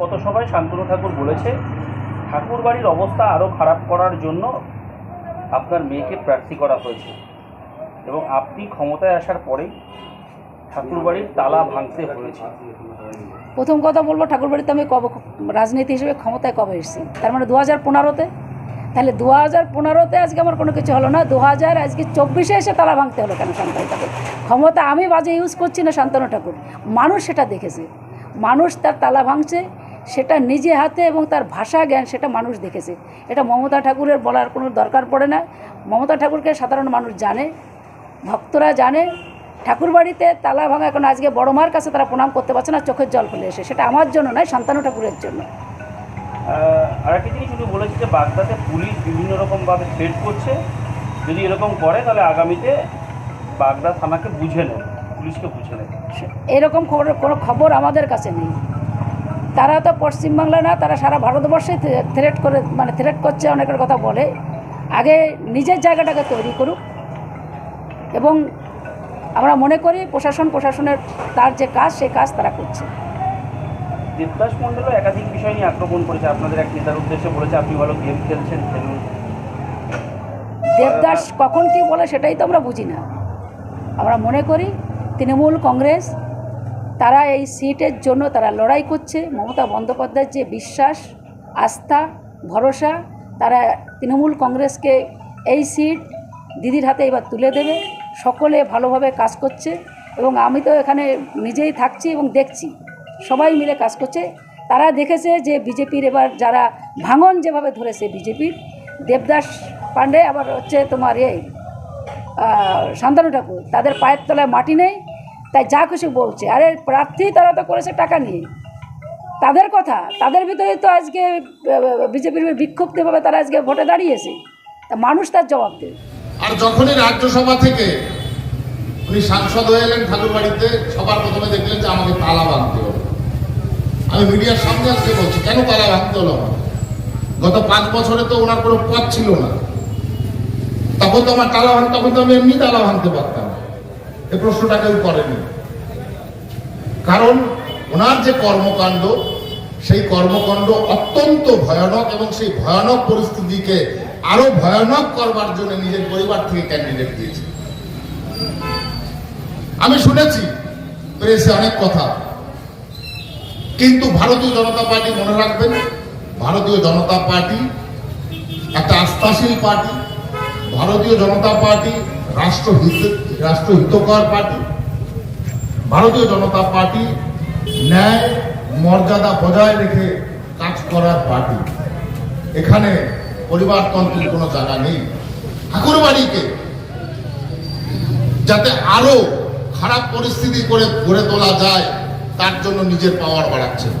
গত সময় শান্তনু ঠাকুর বলেছে ঠাকুর বাড়ির অবস্থা আরও খারাপ করার জন্য আপনার মেয়েকে প্রার্থী করা হয়েছে। এবং আপনি ক্ষমতায় আসার পরেই ঠাকুর বাড়ির তালা ভাঙতে হয়েছে। প্রথম কথা বলব, ঠাকুরবাড়িতে আমি কবে রাজনীতি হিসেবে ক্ষমতায় কবে এসেছি? তার মানে দু হাজার পনেরোতে? তাহলে দু হাজার পনেরোতে আজকে আমার কোনো কিছু হলো না দু হাজার আজকে চব্বিশে এসে তালা ভাঙতে হলো কেন শান্তনু ঠাকুর? ক্ষমতা আমি বাজে ইউজ করছি না শান্তনু ঠাকুর। মানুষ সেটা দেখেছে। মানুষ তার তালা ভাঙছে সেটা নিজে হাতে এবং তার ভাষা জ্ঞান সেটা মানুষ দেখেছে। এটা মমতা ঠাকুরের বলার কোনো দরকার পড়ে না। মমতা ঠাকুরকে সাধারণ মানুষ জানে ভক্তরা জানে। ঠাকুরবাড়িতে তালা ভাঙা এখন আজকে বড় মার কাছে তারা প্রণাম করতে পারছে না চোখের জল ফেলে এসে। সেটা আমার জন্য নয় শান্তানু ঠাকুরের জন্য। আর একটা জিনিস উনি বলেছে যে বাগদাতে পুলিশ বিভিন্ন রকমভাবে করছে। যদি এরকম করে তাহলে আগামীতে বাগদা থানাকে বুঝে নেবে পুলিশকে বুঝে নেবে। এরকম খবর কোনো খবর আমাদের কাছে নেই। তারা তো পশ্চিমবাংলা না তারা সারা ভারতবর্ষে থ্রেট করে মানে থ্রেট করছে অনেকের কথা বলে। আগে নিজের জায়গাটাকে তৈরি করুক। এবং আমরা মনে করি প্রশাসন প্রশাসনের তার যে কাজ সেই কাজ তারা করছে। দেবদাস মণ্ডলও একাধিক বিষয় নিয়ে আক্রমণ করেছে। আপনাদের এক নেতার উদ্দেশ্যে বলেছে আপনি ভালো গেম খেলছেন খেলুন। দেবদাস কখন কি বলে সেটাই তো আমরা বুঝি না। আমরা মনে করি তৃণমূল কংগ্রেস তারা এই সিটের জন্য তারা লড়াই করছে। মমতা বন্দ্যোপাধ্যায়ের যে বিশ্বাস, আস্থা, ভরসা, তারা তৃণমূল কংগ্রেসকে এই সিট দিদির হাতে এবার তুলে দেবে। সকলে ভালোভাবে কাজ করছে এবং আমি তো এখানে নিজেই থাকছি এবং দেখছি। সবাই মিলে কাজ করছে। তারা দেখেছে যে বিজেপির এবার যারা ভাঙন যেভাবে ধরেছে বিজেপির, দেবদাস পাণ্ডে আবার হচ্ছে তোমার এই শান্তনু ঠাকুর, তাদের পায়ের তলায় মাটি নেই। তাই যা কিছু বলছে। আরে প্রার্থী তারা তো করেছে টাকা নিয়ে। তাদের কথা, তাদের ভিতরে তো আজকে বিজেপির বিক্ষুব্ধভাবে তারা আজকে ভোটে দাঁড়িয়েছে। তা মানুষ তার জবাব দেবে। আর যখনই রাজ্যসভা থেকে উনি সাংসদ হয়ে এলেন ঠাকুর বাড়িতে, সবার প্রথমে দেখলেন যে আমাকে তালা ভাঙতে হবে। আমি মিডিয়ার সামনে আসতে বলছি, কেন তালা ভাঙতে হলো গত পাঁচ বছরে তো ওনার কোনো পথ ছিল না। তখন তো আমার তালা ভাঙ তখন তো আমি এমনি তালা ভাঙতে পারতাম। এই প্রশ্নটা কেউ করেনি কারণ ওনার যে কর্মকাণ্ড, সেই কর্মকাণ্ড অত্যন্ত ভয়ানক এবং সেই ভয়ানক পরিস্থিতিকে আরও ভয়ানক করবার জন্য নিজের পরিবার থেকে ক্যান্ডিডেট দিয়েছে। আমি শুনেছি প্রেসে অনেক কথা। কিন্তু ভারতীয় জনতা পার্টি মনে রাখবেন, ভারতীয় জনতা পার্টি একটা আস্থাশীল পার্টি। ভারতীয় জনতা পার্টি রাষ্ট্রহিত রাষ্ট্রহিতকর পার্টি, ভারতীয় জনতা পার্টি ন্যায় মর্যাদা বজায় রেখে কাজ করার পার্টি। এখানে পরিবারতন্ত্রের কোনো জায়গা নেই। ঠাকুরবাড়িকে যাতে আরও খারাপ পরিস্থিতি করে গড়ে তোলা যায়, তার জন্য নিজের পাওয়ার বাড়াচ্ছেন